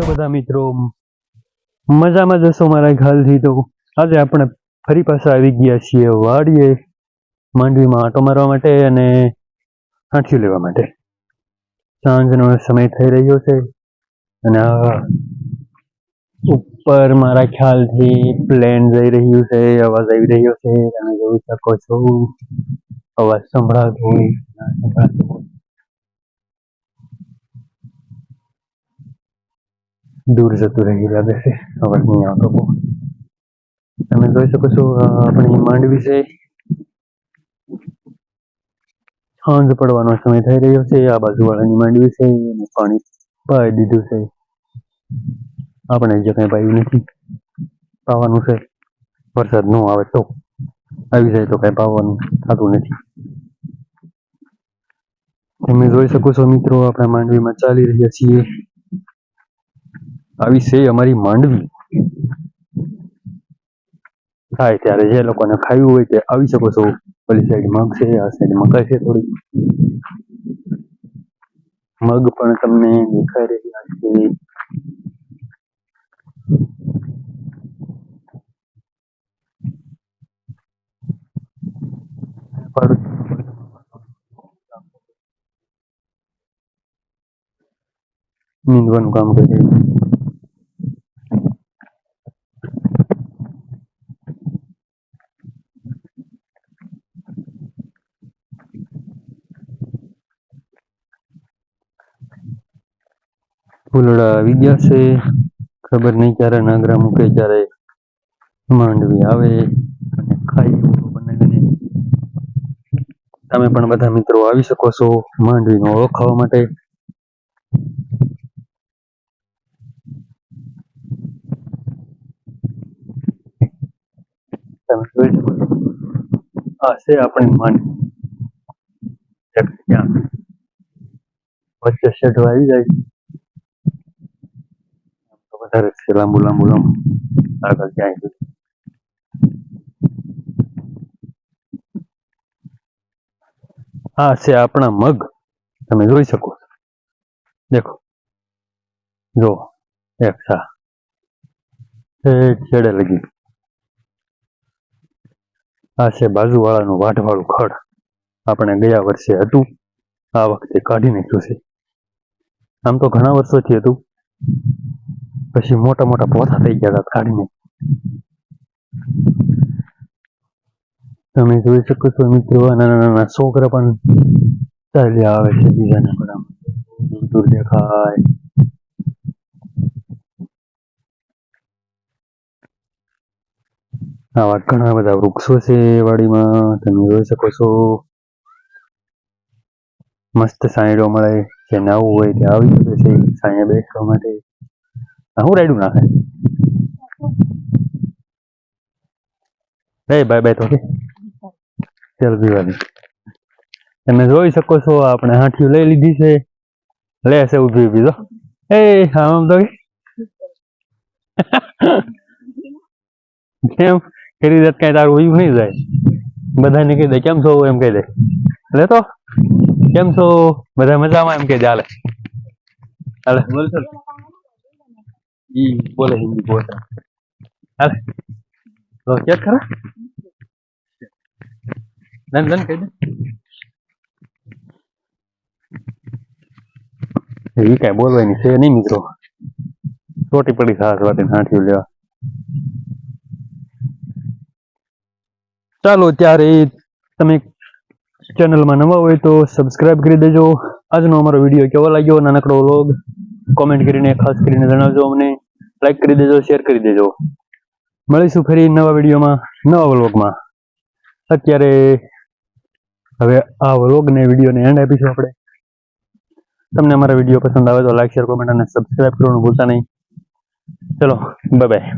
છો બધા મિત્રો? મજામાં જશો મારા ખ્યાલથી તો. આજે આપણે ફરી પાછા આવી ગયા છીએ વાડીએ, માંડવીમાં આંટો મારવા માટે અને હાંઠિયું લેવા માટે. સાંજનો સમય થઈ રહ્યો છે અને ઉપર મારા ખ્યાલથી પ્લેન જઈ રહ્યું છે, અવાજ આવી રહ્યો છે. તમે જોઈ શકો છો. અવાજ સંભળાતો હોય સંભળાતો દૂર જતું રહી લાગે છે અવાજ નહીં તમે જોઈ શકો છો આપણી માંડવી છે સાંજ પડવાનો સમય થઈ રહ્યો છે. આ બાજુવાળાની માંડવી છે પાણી પાઈ દીધું છે. આપણે જે કંઈ પાયું નથી, પાવાનું છે. વરસાદ ન આવે તો આવી જાય તો કંઈ પાવાનું થતું નથી. તમે જોઈ શકો છો મિત્રો, આપણે માંડવીમાં ચાલી રહ્યા છીએ. આવી છે અમારી માંડવી. થાય ત્યારે જે લોકોને ખાયું હોય તે આવી શકો છો. પેલી સાઈડ મગ છે, આ સાઈડ મકાઈ છે થોડી. મગ પણ તમને દેખાઈ રહ્યા છે નીંદવાનું કામ કરી. ફૂલડા આવી ગયા છે. ખબર નહીં ક્યારે નાગરા મૂકે, ક્યારે માંડવી આવે અને ખાઈ બનાવીને. તમે પણ બધા મિત્રો આવી શકો છો માંડવીનો ઓળખાવા માટે. આ છે આપણે માંડવી. વચ્ચે શેઢો આવી જાય. વધારે છે, લાંબુ લાંબુ લાંબુ. આગળ જાય સુધી આ છે આપણા મગ. તમે જોઈ શકો દેખો. જો, એક સા છેડે લગી. આ છે બાજુવાળાનું વાઢવાળું ખડ. આપણે ગયા વર્ષે હતું. આ વખતે કાઢી નાખ્યું છે. આમ તો ઘણા વર્ષોથી હતું. પછી મોટા મોટા પોથા થઈ ગયા હતા કાઢીને તમે જોઈ શકો છો મિત્રો નાના નાના છોકરા પણ ચાલ્યા આવે છે બીજાના બધા દૂર દૂર દેખાય. આવા ઘણા બધા વૃક્ષો છે વાડીમાં, તમે જોઈ શકો છો. મસ્ત સાંયડો મળે, જેને આવવું હોય તે આવી શકે છે. સાંયે બેસવા માટે હું રાઈડું નાખે રે બાય બાય ચાલ, પીવાની. તમે જોઈ શકો છો, આપણે હાંઠિયું લઈ લીધી છે. લે છે ઊભી ઊભી તો એ, આમ તો કેમ? કરી દે કઈ તારું એવું નહીં જાય. બધાને કહી દે, કેમ છો? એમ કહી દે. લે તો. કેમ છો? બધા મજામાં એમ કહી દે હાલે. હાલે. બોલ. ઈ બોલે હિન્દી બોલે. હાલે. તો ચેક ખરા? ડન ડન કહી દે. એ કઈ બોલવાની છે નહીં મિત્રો. ચોટી પડી સાસ વાટીને હાંઠિયું લેવા. ચાલો, ત્યારે તમે ચેનલમાં નવા હોય તો સબસ્ક્રાઇબ કરી દેજો. આજનો અમારો વીડિયો કેવો લાગ્યો? નાનકડો વ્લોગ કોમેન્ટ કરીને, ખાસ કરીને જણાવજો અમને. લાઈક કરી દેજો શેર કરી દેજો. મળીશું ફરી નવા વિડીયોમાં, નવા વ્લોગમાં. અત્યારે હવે આ વ્લોગને વિડીયોને એન્ડ આપીશું આપણે. તમને અમારા વીડિયો પસંદ આવે તો લાઈક શેર કોમેન્ટ અને સબસ્ક્રાઇબ કરવાનું ભૂલતા નહીં. ચલો બાય